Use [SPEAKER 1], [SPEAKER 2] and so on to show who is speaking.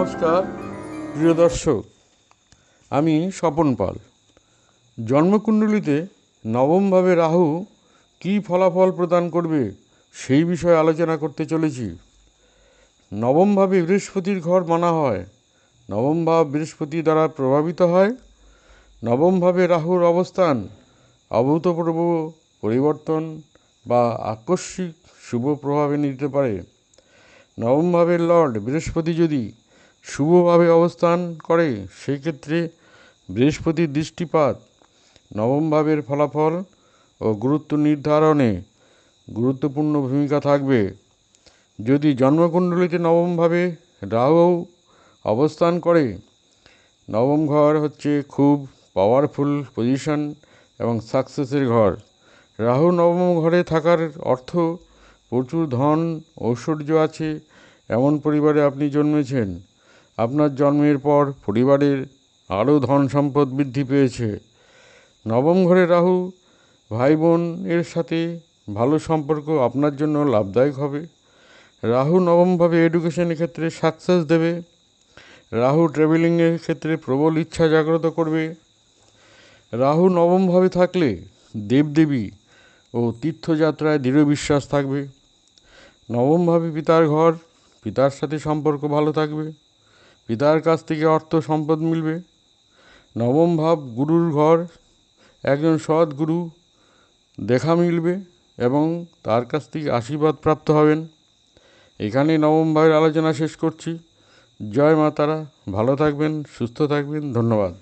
[SPEAKER 1] নমস্কার, প্রিয় দর্শক, আমি স্বপন পাল। জন্মকুণ্ডলিতে নবমভাবে রাহু কী ফলাফল প্রদান করবে সেই বিষয়ে আলোচনা করতে চলেছি। নবমভাবে বৃহস্পতির ঘর মানা হয় নবম ভাব বৃহস্পতি দ্বারা প্রভাবিত হয়, নবমভাবে রাহুর অবস্থান অভূতপূর্ব পরিবর্তন বা আকস্মিক শুভ প্রভাবে নিতে পারে। নবম ভাবের লর্ড বৃহস্পতি যদি শুভভাবে অবস্থান করে, সেক্ষেত্রে বৃহস্পতির দৃষ্টিপাত, নবম ভাবের ফলাফল ও গুরুত্ব নির্ধারণে গুরুত্বপূর্ণ ভূমিকা থাকবে। যদি জন্মকুণ্ডলিতে নবমভাবে রাহু অবস্থান করে, নবম ঘর হচ্ছে খুব পাওয়ারফুল পজিশন এবং সাকসেসের ঘর। রাহু নবম ঘরে থাকার অর্থ প্রচুর ধন ঐশ্বর্য আছে, এমন পরিবারে আপনি জন্মেছেন। আপনার জন্মের পর পরিবারের আরও ধন সম্পদ বৃদ্ধি পেয়েছে। নবম ঘরে রাহু, ভাই বোন এর সাথে ভালো সম্পর্ক আপনার জন্য লাভদায়ক হবে। রাহু নবমভাবে এডুকেশনের ক্ষেত্রে সাকসেস দেবে। রাহু ট্রাভেলিংয়ের ক্ষেত্রে প্রবল ইচ্ছা জাগ্রত করবে। রাহু নবমভাবে থাকলে দেবদেবী ও তীর্থযাত্রায় দৃঢ় বিশ্বাস থাকবে। নবমভাবে পিতার ঘর, পিতার সাথে সম্পর্ক ভালো থাকবে। পিতার কাছ থেকে অর্থ সম্পদ মিলবে। নবম ভাব, গুরুর ঘর, একজন সৎ গুরু দেখা মিলবে এবং তার কাছ থেকে আশীর্বাদ প্রাপ্ত হবেন। এখানে নবম ভাবের আলোচনা শেষ করছি। জয় মাতারা ভালো থাকবেন, সুস্থ থাকবেন, ধন্যবাদ।